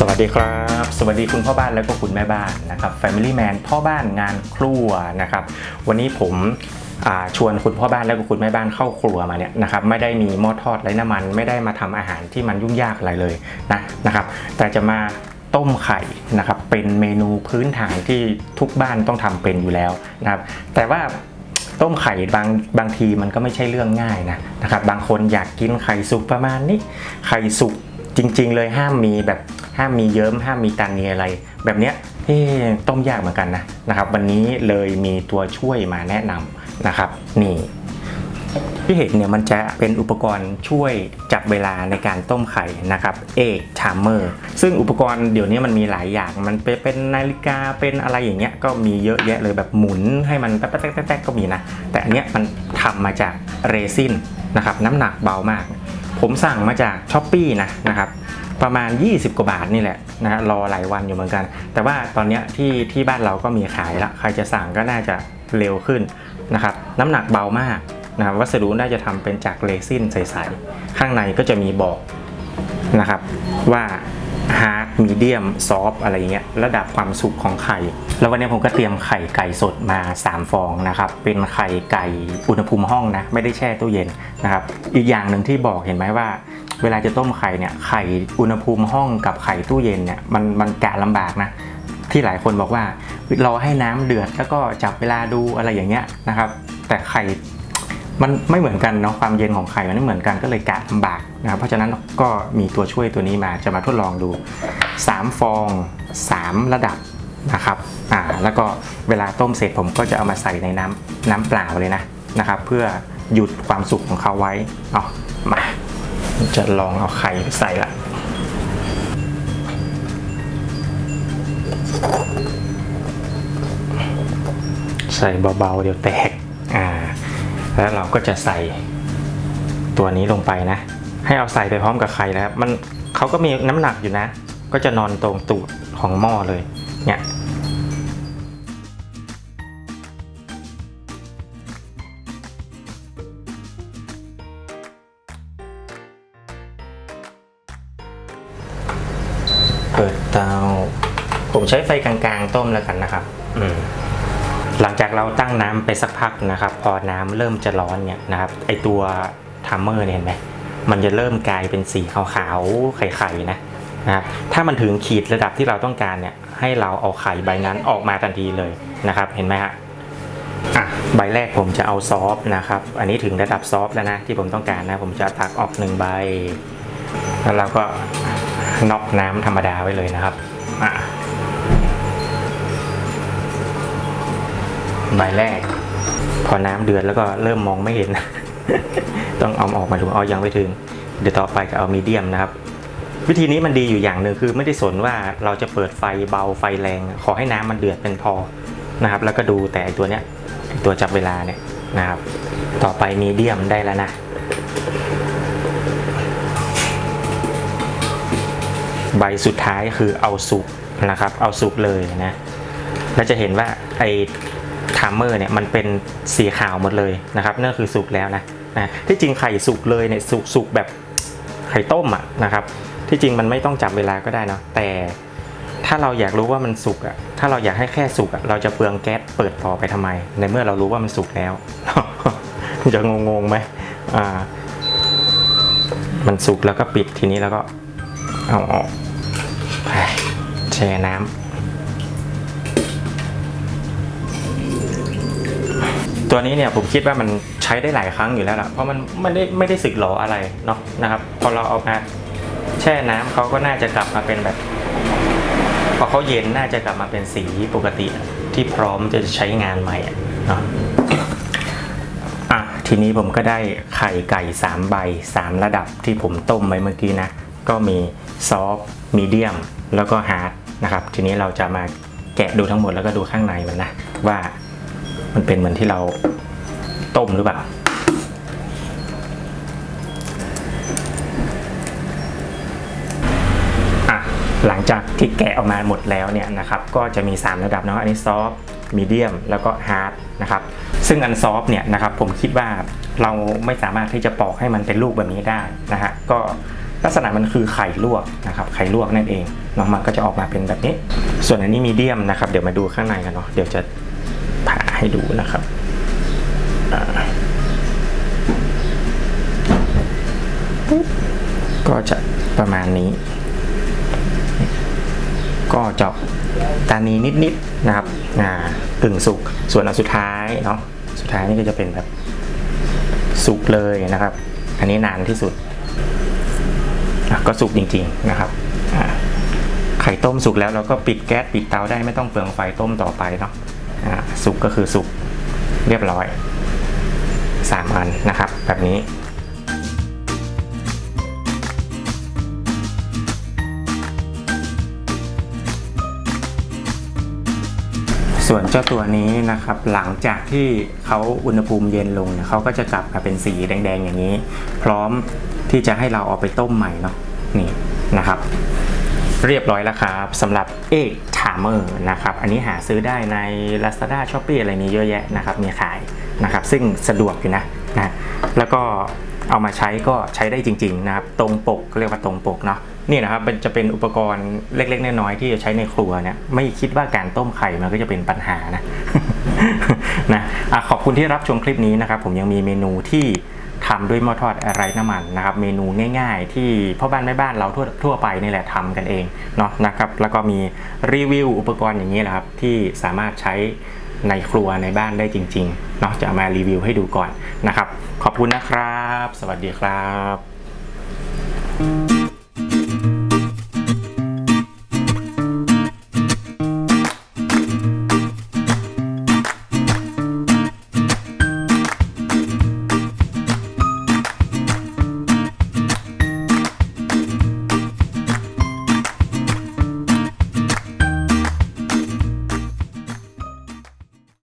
สวัสดีครับ สวัสดีคุณพ่อบ้านแล้วก็คุณแม่บ้านนะครับ Family Man พ่อบ้านงานครัวนะครับ วันนี้ผมชวนคุณพ่อบ้านแล้วก็คุณแม่บ้านเข้าครัวมาเนี่ยนะครับไม่ได้มีหม้อทอดไร้น้ำมัน ไม่ได้มาทำอาหารที่มันยุ่งยากอะไรเลยนะนะครับ แต่จะมาต้มไข่นะครับเป็นเมนูพื้นฐานที่ทุกบ้านต้องทำเป็นอยู่แล้วนะครับ แต่ว่าต้มไข่บางบางทีมันก็ไม่ใช่เรื่องง่ายนะนะครับบางคนอยากกินไข่สุกประมาณนี้ไข่สุก จริง ๆ เลยห้ามมีแบบห้ามมีเยิ้มห้ามมีตันมีอะไร แบบเนี้ยเอ๊ต้มยากเหมือนกันนะนะครับ วันนี้เลยมีตัวช่วยมาแนะนำนะครับ นี่ที่เห็นเนี่ยมันจะเป็นอุปกรณ์ช่วยจับเวลาในการต้มไข่นะครับเอกชามเมอร์ซึ่งอุปกรณ์เดี๋ยวนี้มันมีหลายอย่าง มันเป็นนาฬิกาเป็นอะไรอย่างเงี้ยก็มีเยอะแยะเลยแบบหมุนให้มันแป๊กแป๊กแป๊กก็มีนะ แต่อันเนี้ยมันทำมาจากเรซินนะครับ น้ำหนักเบามาก ผมสั่งมาจากช้อปปีนะนะครับประมาณ 20 กว่าบาทนี่แหละนะรอหลายวันอยู่เหมือนกัน แต่ว่าตอนนี้ที่ที่บ้านเราก็มีขายละใครจะสั่งก็น่าจะเร็วขึ้นนะครับน้ำหนักเบามากนะครับวัสดุน่าจะทำเป็นจากเรซินใสๆข้างในก็จะมีบอกนะครับว่าหา hard medium soft อะไรเงี้ยระดับความสุกของไข่ แล้ววันนี้ผมก็เตรียมไข่ไก่สดมา 3 ฟองนะครับ เป็นไข่ไก่อุณหภูมิห้องนะ ไม่ได้แช่ตู้เย็นนะครับ อีกอย่างหนึ่งที่บอกเห็นไหมว่าเวลาจะต้มไข่เนี่ยไข่อุณหภูมิห้องกับไข่ตู้เย็นเนี่ยมันมันกะลำบากนะที่หลายคนบอกว่ารอให้น้ำเดือดแล้วก็จับเวลาดูอะไรอย่างเงี้ยนะครับ แต่ไข่ มันไม่เหมือนกันเนาะความเย็นของไข่มันไม่เหมือนกันก็เลยกะลำบากนะครับเพราะฉะนั้นก็มีตัวช่วยตัวนี้มาจะมาทดลองดู 3 ฟอง 3 ระดับนะครับอ่าแล้วก็เวลาต้มเสร็จผมก็จะเอามาใส่ในน้ำน้ำเปล่าเลยนะนะครับ เพื่อหยุดความสุกของเขาไว้เอามาจะลองเอาไข่ใส่ละใส่เบาๆเดี๋ยวแตก แล้วเราก็จะใส่ตัวนี้ลงไปนะ ให้เอาใส่ไปพร้อมกับไข่แล้วมันเขาก็มีน้ำหนักอยู่นะ ก็จะนอนตรงตูดของหม้อเลยเนี่ยเปิดเตา ผมใช้ไฟกลางๆ ต้มแล้วกันนะครับ อืม หลังจากเราตั้งน้ำไปสักพักนะครับ พอน้ำเริ่มจะร้อนเนี่ยนะครับไอตัวทัมเมอร์เนี่ยเห็นไหมมันจะเริ่มกลายเป็นสีขาวๆไข่ๆนะนะครับถ้ามันถึงขีดระดับที่เราต้องการเนี่ยให้เราเอาไข่ใบนั้นออกมาทันทีเลยนะครับเห็นไหมฮะอะใบแรกผมจะเอาซอฟนะครับ อันนี้ถึงระดับซอฟแล้วนะที่ผมต้องการนะ ผมจะตักออกหนึ่งใบ แล้วเราก็น็อกน้ำธรรมดาไว้เลยนะครับอะ ใบแรก พอน้ำเดือดแล้วก็เริ่มมองไม่เห็น ต้องเอาออกมาดูเอายังไม่ถึง เดี๋ยวต่อไปจะเอามีเดียมนะครับ วิธีนี้มันดีอยู่อย่างหนึ่งคือไม่ได้สนว่าเราจะเปิดไฟเบาไฟแรง ขอให้น้ำมันเดือดเป็นพอนะครับ แล้วก็ดูแต่ตัวเนี้ยตัวจับเวลาเนี่ยนะครับ ต่อไปมีเดียมได้แล้วนะใบสุดท้ายคือเอาสุกนะครับ เอาสุกเลยนะ แล้วจะเห็นว่าไอ ทามเมอร์เนี่ยมันเป็นสีขาวหมดเลยนะครับนั่นคือสุกแล้วนะนะที่จริงไข่สุกเลยเนี่ยสุกสุกแบบไข่ต้มอะนะครับ ที่จริงมันไม่ต้องจับเวลาก็ได้เนาะแต่ถ้าเราอยากรู้ว่ามันสุกอะ ถ้าเราอยากให้แค่สุกอะ เราจะเปลืองแก๊สเปิดต่อไปทำไม ในเมื่อเรารู้ว่ามันสุกแล้ว จะงงๆไหมอ่า มันสุกแล้วก็ปิดทีนี้แล้วก็เอาออกแช่น้ำ ตัวนี้เนี่ยผมคิดว่ามันใช้ได้หลายครั้งอยู่แล้วล่ะเพราะมันไม่ได้ไม่ได้สึกหรออะไรเนาะนะครับ พอเราเอามาแช่น้ำเขาก็น่าจะกลับมาเป็นแบบ พอเขาเย็นน่าจะกลับมาเป็นสีปกติที่พร้อมจะใช้งานใหม่เนาะอะทีนี้ผมก็ได้ไข่ไก่3ใบ3 ระดับที่ผมต้มไว้เมื่อกี้นะ ก็มีซอฟต์มีเดียมแล้วก็ฮาร์ดนะครับ ทีนี้เราจะมาแกะดูทั้งหมดแล้วก็ดูข้างในมันนะว่า มันเป็นเหมือนที่เราต้มหรือเปล่าหลังจากที่แกะออกมาหมดแล้วเนี่ยนะครับก็จะมี 3 ระดับเนาะอันนี้ซอฟต์มีเดียมแล้วก็ฮาร์ดนะครับซึ่งอันซอฟต์เนี่ยนะครับผมคิดว่าเราไม่สามารถที่จะปอกให้มันเป็นลูกแบบนี้ได้นะฮะก็ลักษณะมันคือไข่ลวกนะครับไข่ลวกนั่นเองเนาะมันก็จะออกมาเป็นแบบนี้ ส่วนอันนี้มีเดียมนะครับเดี๋ยวมาดูข้างในกันเนาะเดี๋ยวจะ ผ่าให้ดูนะครับก็จะประมาณนี้ ก็จะตานีนิดๆนะครับอ่ากึ่งสุกส่วนอันสุดท้ายเนาะสุดท้ายนี่ก็จะเป็นแบบสุกเลยนะครับ อันนี้นานที่สุด ก็สุกจริง ๆนะครับไข่ต้มสุกแล้วเราก็ปิดแก๊สปิดเตาได้ไม่ต้องเปลืองไฟต้มต่อไปเนาะ สุกก็คือสุกเรียบร้อยสามอันนะครับ แบบนี้ส่วนเจ้าตัวนี้นะครับหลังจากที่เขาอุณหภูมิเย็นลงเนี่ยเขาก็จะกลับมาเป็นสีแดงๆอย่างนี้ พร้อมที่จะให้เราเอาไปต้มใหม่เนาะนี่นะครับ เรียบร้อยแล้วครับสำหรับเอกทามเมอร์นะครับอันนี้หาซื้อได้ใน Lazada s h o p e e อะไรนี้เยอะแยะนะครับมีขายนะครับซึ่งสะดวกอยู่นะนะแล้วก็เอามาใช้ก็ใช้ได้จริงๆนะครับตรงปกก็เรียกว่าตรงปกเนาะนี่นะครับมันจะเป็นอุปกรณ์เล็กๆน้อยๆที่จะใช้ในครัวเนี่ยไม่คิดว่าการต้มไข่มันก็จะเป็นปัญหานะนะอะขอบคุณที่รับชมคลิปนี้นะครับผมยังมีเมนูที่ ทำด้วยหม้อทอดไร้น้ำมันนะครับ เมนูง่ายๆ ที่พ่อบ้านแม่บ้านเราทั่วทั่วไปนี่แหละทำกันเองเนาะนะครับ แล้วก็มีรีวิวอุปกรณ์อย่างนี้แหละครับที่สามารถใช้ในครัวในบ้านได้จริงๆเนาะจะมารีวิวให้ดูก่อนนะครับ ขอบคุณนะครับ สวัสดีครับ